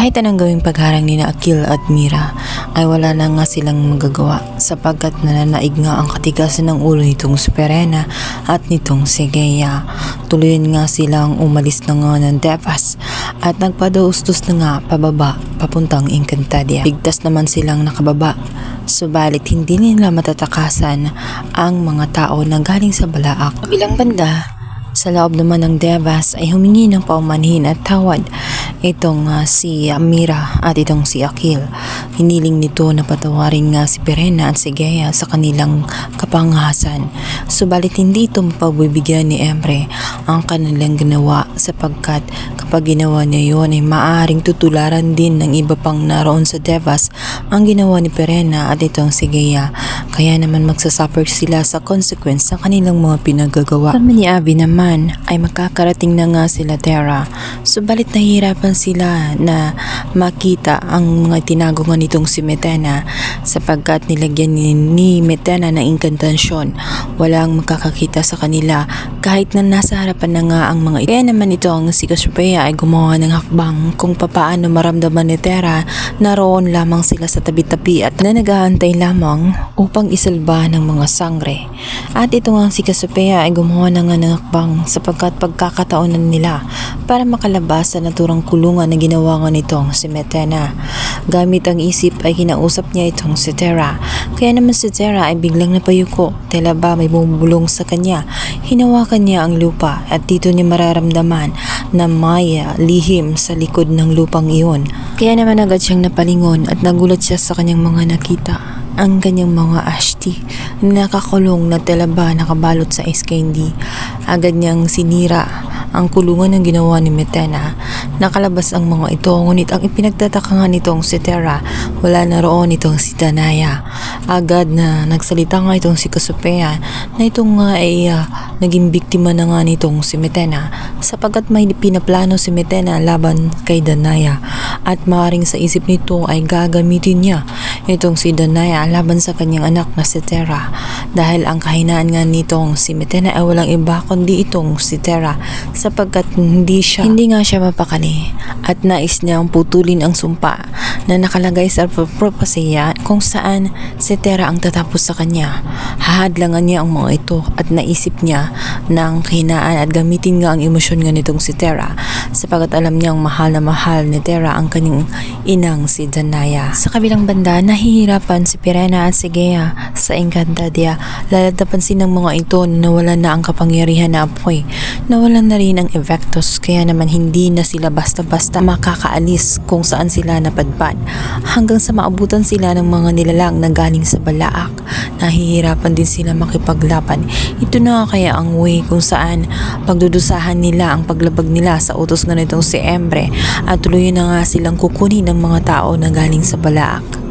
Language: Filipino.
Kahit anong gawing pagharang ni na Akil at Mira ay wala na nga silang magagawa sapagkat nananaig nga ang katigasan ng ulo nitong si Perena at nitong si Gea. Tuluyan nga silang umalis na nga ng Devas at nagpadaustos na nga pababa papuntang Encantadia. Bigtas naman silang nakababa subalit hindi nila matatakasan ang mga tao na galing sa Balaak. Kabilang banda, sa loob naman ng Devas ay humingi ng paumanhin at tawad itong ah, si Amira at itong si Akil. Hiniling nito na patawarin nga si Perena at si Gea sa kanilang kapangahasan. Subalit hindi ito mapagbibigyan ni Emre ang kanilang ginawa sapagkat kapag ginawa niya yon ay maaring tutularan din ng iba pang naroon sa Devas ang ginawa ni Perena at itong si Gea. Kaya naman magsasuffer sila sa consequence ng kanilang mga pinagagawa. Kami ni Abby naman ay makakarating na nga sila Terra. Subalit nahihirapan sila na makita ang mga tinago nga nitong si Metena sapagkat nilagyan ni, Metena ng inkantasyon. Walang makakakita sa kanila kahit na nasa harapan na nga ang mga ito. Kaya naman ito ang si Cassiopeia ay gumawa ng hakbang kung papaano maramdaman ni Terra naroon lamang sila sa tabi-tabi at na nag-aantay lamang upang isalba ng mga sangre. At ito nga si Cassiopeia ay gumawa ng hakbang sapagkat pagkakataonan nila para makalabas sa naturang kulungan na ginawa nga nitong si Metena. Gamit ang isip ay kinausap niya itong si Terra. Kaya naman si Terra ay biglang napayuko. Tela ba may bumubulong sa kanya. Hinawakan niya ang lupa at dito niya mararamdaman na may ah, lihim sa likod ng lupang iyon. Kaya naman agad siyang napalingon at nagulat siya sa kanyang mga nakita ang kanyang mga ashti na nakakulong na tela ba nakabalot sa ice candy. Agad niyang sinira ang kulungan ng ginawa ni Metena. Nakalabas ang mga ito ngunit ang ipinagtataka nga nitong si Terra wala na roon itong si Danaya. Agad na nagsalita nga itong si Casupea na itong nga ay ah, naging biktima na nga nitong si Metena sapagkat may pinaplano si Metena laban kay Danaya at maaaring sa isip nito ay gagamitin niya itong si Danaya laban sa kanyang anak na si Terra dahil ang kahinaan nga nitong si Metena ay walang iba kundi itong si Terra sapagkat hindi siya hindi nga siya mapakali at nais niyang putulin ang sumpa na nakalagay sa propasya kung saan si Terra ang tatapos sa kanya. Hahadlangan niya ang mga ito at naisip niya ng kahinaan at gamitin nga ang emosyon nga nitong si Terra sapagkat alam niyang mahal na mahal ni Terra ang kanyang inang si Danaya. Sa kabilang banda, nahihirapan si Pirena at si Gea sa Encantadia. Lalad napansin ng mga ito na nawalan na ang kapangyarihan na apoy. Nawalan na rin ang Evectus kaya naman hindi na sila basta-basta makakaalis kung saan sila napadpad. Hanggang sa maabutan sila ng mga nilalang na galing sa Balaak. Nahihirapan din sila makipaglaban. Ito na kaya ang way kung saan pagdudusahan nila ang paglabag nila sa utos nga nitong si Embre at tuloy na nga silang kukunin ng mga tao na galing sa Balaak.